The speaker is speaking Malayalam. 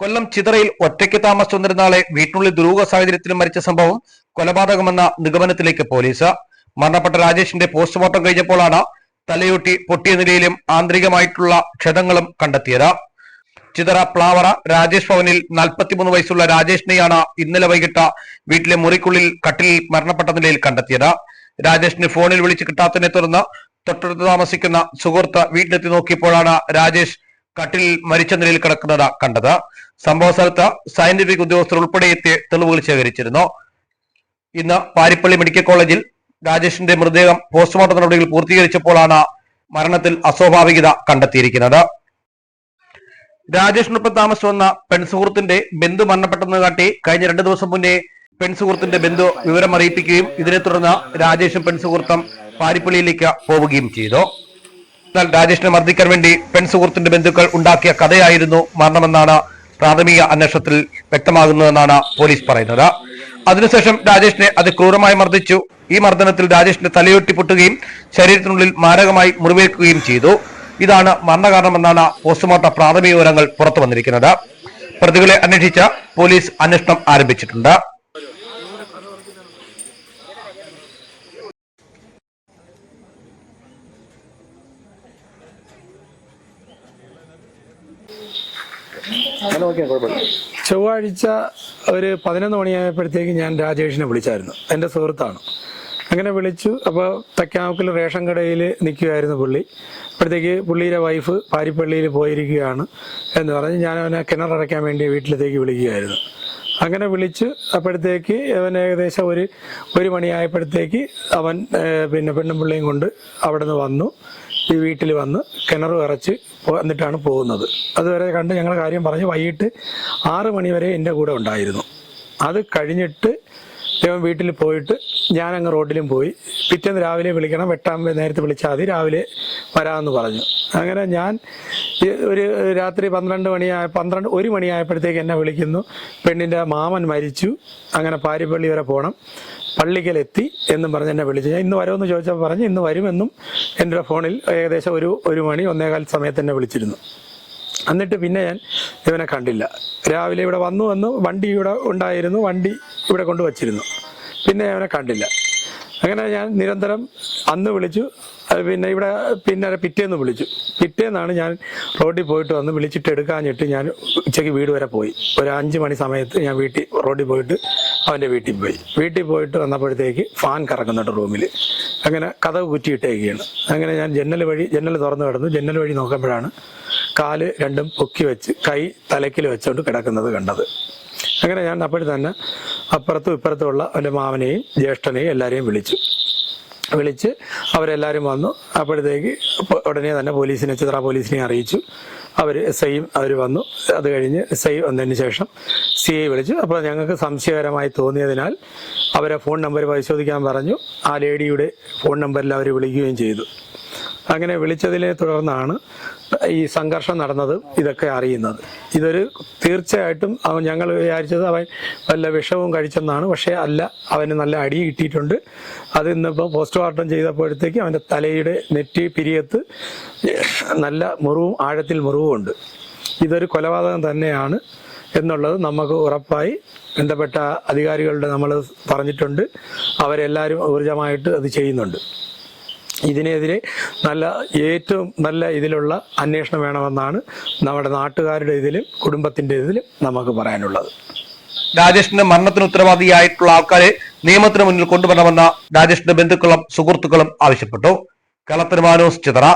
കൊല്ലം ചിതറയിൽ ഒറ്റയ്ക്ക് താമസിച്ചു വന്നിരുന്ന ആളെ വീട്ടിനുള്ളിൽ ദുരൂഹ സാഹചര്യത്തിൽ മരിച്ച സംഭവം കൊലപാതകമെന്ന നിഗമനത്തിലേക്ക് പോലീസ്. മരണപ്പെട്ട രാജേഷിന്റെ പോസ്റ്റ്മോർട്ടം കഴിഞ്ഞപ്പോഴാണ് തലയൊട്ടി പൊട്ടിയ നിലയിലും ആന്തരികമായിട്ടുള്ള ക്ഷതങ്ങളും കണ്ടെത്തിയത്. ചിതറ പ്ലാവറ രാജേഷ് ഭവനിൽ നാൽപ്പത്തിമൂന്ന് വയസ്സുള്ള രാജേഷിനെയാണ് ഇന്നലെ വൈകിട്ട് വീട്ടിലെ മുറിക്കുള്ളിൽ കട്ടിലിൽ മരണപ്പെട്ട നിലയിൽ കണ്ടെത്തിയത്. രാജേഷിന് ഫോണിൽ വിളിച്ച് കിട്ടാത്തതിനെ തുടർന്ന് തൊട്ടടുത്ത് താമസിക്കുന്ന സുഹൃത്ത് വീട്ടിലെത്തി നോക്കിയപ്പോഴാണ് രാജേഷ് കട്ടിലിൽ മരിച്ച നിലയിൽ കിടക്കുന്നത് കണ്ടത്. സംഭവ സ്ഥലത്ത് സയന്റിഫിക് ഉദ്യോഗസ്ഥർ ഉൾപ്പെടെ എത്തി തെളിവുകൾ ശേഖരിച്ചിരുന്നു. ഇന്ന് പാരിപ്പള്ളി മെഡിക്കൽ കോളേജിൽ രാജേഷിന്റെ മൃതദേഹം പോസ്റ്റ്മോർട്ടം നടപടികൾ പൂർത്തീകരിച്ചപ്പോഴാണ് മരണത്തിൽ അസ്വാഭാവികത കണ്ടെത്തിയിരിക്കുന്നത്. രാജേഷിനൊപ്പം താമസിച്ചു വന്ന പെൺസുഹൃത്തിന്റെ ബന്ധു മരണപ്പെട്ടെന്ന് കാട്ടി കഴിഞ്ഞ രണ്ടു ദിവസം മുന്നേ പെൺസുഹൃത്തിന്റെ ബന്ധു വിവരം അറിയിപ്പിക്കുകയും ഇതിനെ തുടർന്ന് രാജേഷും പെൺസുഹൃത്തും പാരിപ്പള്ളിയിലേക്ക് പോവുകയും ചെയ്തു. എന്നാൽ രാജേഷിനെ മർദ്ദിക്കാൻ വേണ്ടി പെൺസുഹൃത്തിന്റെ ബന്ധുക്കൾ ഉണ്ടാക്കിയ കഥയായിരുന്നു മരണമെന്നാണ് പ്രാഥമിക അന്വേഷണത്തിൽ വ്യക്തമാകുന്നതെന്നാണ് പോലീസ് പറയുന്നത്. അതിനുശേഷം രാജേഷിനെ അത് ക്രൂരമായി മർദ്ദിച്ചു. ഈ മർദ്ദനത്തിൽ രാജേഷിന്റെ തലയൊട്ടി പൊട്ടുകയും ശരീരത്തിനുള്ളിൽ മാരകമായി മുറിവേൽക്കുകയും ചെയ്തു. ഇതാണ് മരണകാരണമെന്നാണ് പോസ്റ്റ്മോർട്ടം പ്രാഥമിക വിവരങ്ങൾ പുറത്തു വന്നിരിക്കുന്നത്. പ്രതികളെ അന്വേഷിച്ച പോലീസ് അന്വേഷണം ആരംഭിച്ചിട്ടുണ്ട്. ചൊവ്വാഴ്ച ഒരു പതിനൊന്ന് മണിയായപ്പോഴത്തേക്ക് ഞാൻ രാജേഷിനെ വിളിച്ചായിരുന്നു. എന്റെ സുഹൃത്താണ്. അങ്ങനെ വിളിച്ചു. അപ്പോൾ തക്കാമുക്കിൽ റേഷൻ കടയിൽ നിൽക്കുകയായിരുന്നു പുള്ളി. അപ്പോഴത്തേക്ക് പുള്ളിയുടെ വൈഫ് പാരിപ്പള്ളിയിൽ പോയിരിക്കുകയാണ് എന്ന് പറഞ്ഞ് ഞാൻ അവനെ കിണറടയ്ക്കാൻ വേണ്ടി വീട്ടിലത്തേക്ക് വിളിക്കുകയായിരുന്നു. അങ്ങനെ വിളിച്ച് അപ്പോഴത്തേക്ക് അവൻ ഏകദേശം ഒരു ഒരു മണിയായപ്പോഴത്തേക്ക് അവൻ പിന്നെ പെണ്ണും പിള്ളയും കൊണ്ട് അവിടെ നിന്ന് വന്നു. ഈ വീട്ടിൽ വന്ന് കിണർ വിറച്ച് വന്നിട്ടാണ് പോകുന്നത്. അതുവരെ കണ്ട് ഞങ്ങൾ കാര്യം പറഞ്ഞ് വൈകിട്ട് ആറ് മണിവരെ എന്റെ കൂടെ ഉണ്ടായിരുന്നു. അത് കഴിഞ്ഞിട്ട് ഇവൻ വീട്ടിൽ പോയിട്ട് ഞാൻ അങ്ങ് റോഡിലും പോയി. പിറ്റേന്ന് രാവിലെ വിളിക്കണം വെട്ടാൻ നേരത്തെ വിളിച്ചാൽ മതി രാവിലെ വരാമെന്ന് പറഞ്ഞു. അങ്ങനെ ഞാൻ ഒരു രാത്രി പന്ത്രണ്ട് മണിയായ പന്ത്രണ്ട് ഒരു മണിയായപ്പോഴത്തേക്ക് എന്നെ വിളിക്കുന്നു. പെണ്ണിന്റെ മാമൻ മരിച്ചു. അങ്ങനെ പാരിപ്പള്ളി വരെ പോകണം പള്ളിക്കലെത്തി എന്നും പറഞ്ഞ് എന്നെ വിളിച്ചു. ഞാൻ ഇന്ന് വരുമെന്ന് ചോദിച്ചപ്പോൾ പറഞ്ഞ് ഇന്ന് വരുമെന്നും എന്റെ ഫോണിൽ ഏകദേശം ഒരു ഒരു മണി ഒന്നേകാൽ സമയത്ത് എന്നെ വിളിച്ചിരുന്നു. എന്നിട്ട് പിന്നെ ഞാൻ ഇവനെ കണ്ടില്ല. രാവിലെ ഇവിടെ വന്നു വന്നു വണ്ടി ഇവിടെ ഉണ്ടായിരുന്നു വണ്ടി ഇവിടെ കൊണ്ടുവച്ചിരുന്നു. പിന്നെ അവനെ കണ്ടില്ല. അങ്ങനെ ഞാൻ നിരന്തരം അന്ന് വിളിച്ചു. അത് പിന്നെ ഇവിടെ പിന്നെ പിറ്റേന്ന് വിളിച്ചു. പിറ്റേന്നാണ് ഞാൻ റോഡിൽ പോയിട്ട് വന്ന് വിളിച്ചിട്ട് എടുക്കാഞ്ഞിട്ട് ഞാൻ ഉച്ചയ്ക്ക് വീട് വരെ പോയി. ഒരു അഞ്ച് മണി സമയത്ത് ഞാൻ വീട്ടിൽ റോഡിൽ പോയിട്ട് അവന്റെ വീട്ടിൽ പോയി. വീട്ടിൽ പോയിട്ട് വന്നപ്പോഴത്തേക്ക് ഫാൻ കറങ്ങുന്നുണ്ട് റൂമിൽ. അങ്ങനെ കഥ കുറ്റിയിട്ടേക്കുകയാണ് അങ്ങനെ ഞാൻ ജന്നൽ വഴി ജന്നൽ തുറന്നു കിടന്നു. ജന്നൽ വഴി നോക്കുമ്പോഴാണ് കാൽ രണ്ടും പൊക്കി വെച്ച് കൈ തലക്കിൽ വെച്ചുകൊണ്ട് കിടക്കുന്നത് കണ്ടത്. അങ്ങനെ ഞാൻ അപ്പോഴും തന്നെ അപ്പുറത്തും ഇപ്പുറത്തുമുള്ള എന്റെ മാമനെയും ജ്യേഷ്ഠനെയും എല്ലാവരെയും വിളിച്ചു. വിളിച്ച് അവരെല്ലാവരും വന്നു. അപ്പോഴത്തേക്ക് ഉടനെ തന്നെ പോലീസിനെ ചിത്ര പോലീസിനെ അറിയിച്ചു. അവർ എസ് ഐയും അവർ വന്നു. അത് കഴിഞ്ഞ് എസ് ഐ വന്നതിന് ശേഷം സി ഐ വിളിച്ചു. അപ്പോൾ ഞങ്ങൾക്ക് സംശയകരമായി തോന്നിയതിനാൽ അവരെ ഫോൺ നമ്പർ പരിശോധിക്കാൻ പറഞ്ഞു. ആ ലേഡിയുടെ ഫോൺ നമ്പറിൽ അവർ വിളിക്കുകയും ചെയ്തു. അങ്ങനെ വിളിച്ചതിനെ തുടർന്നാണ് ഈ സംഘർഷം നടന്നത് ഇതൊക്കെ അറിയുന്നത്. ഇതൊരു തീർച്ചയായിട്ടും അവൻ ഞങ്ങൾ വിചാരിച്ചത് അവൻ വല്ല വിഷവും കഴിച്ചെന്നാണ്. പക്ഷേ അല്ല അവന് നല്ല അടി കിട്ടിയിട്ടുണ്ട്. അത് ഇന്നിപ്പോൾ പോസ്റ്റ്മോർട്ടം ചെയ്തപ്പോഴത്തേക്ക് അവന്റെ തലയുടെ നെറ്റി പിരിയത്ത് നല്ല മുറിവും ആഴത്തിൽ മുറിവും ഉണ്ട് ഇതൊരു കൊലപാതകം തന്നെയാണ് എന്നുള്ളത് നമുക്ക് ഉറപ്പായി ബന്ധപ്പെട്ട അധികാരികളുടെ നമ്മൾ പറഞ്ഞിട്ടുണ്ട്. അവരെല്ലാവരും ഊർജമായിട്ട് അത് ചെയ്യുന്നുണ്ട്. ഇതിനെതിരെ നല്ല ഏറ്റവും നല്ല ഇതിലുള്ള അന്വേഷണം വേണമെന്നാണ് നമ്മുടെ നാട്ടുകാരുടെ ഇതിലും കുടുംബത്തിന്റെ ഇതിലും നമുക്ക് പറയാനുള്ളത്. രാജേഷിന്റെ മരണത്തിന് ഉത്തരവാദിയായിട്ടുള്ള ആൾക്കാരെ നിയമത്തിന് മുന്നിൽ കൊണ്ടുവരണമെന്ന രാജേഷിന്റെ ബന്ധുക്കളും സുഹൃത്തുക്കളും ആവശ്യപ്പെട്ടു. കളത്തരുമാനോസ് ചിതറ.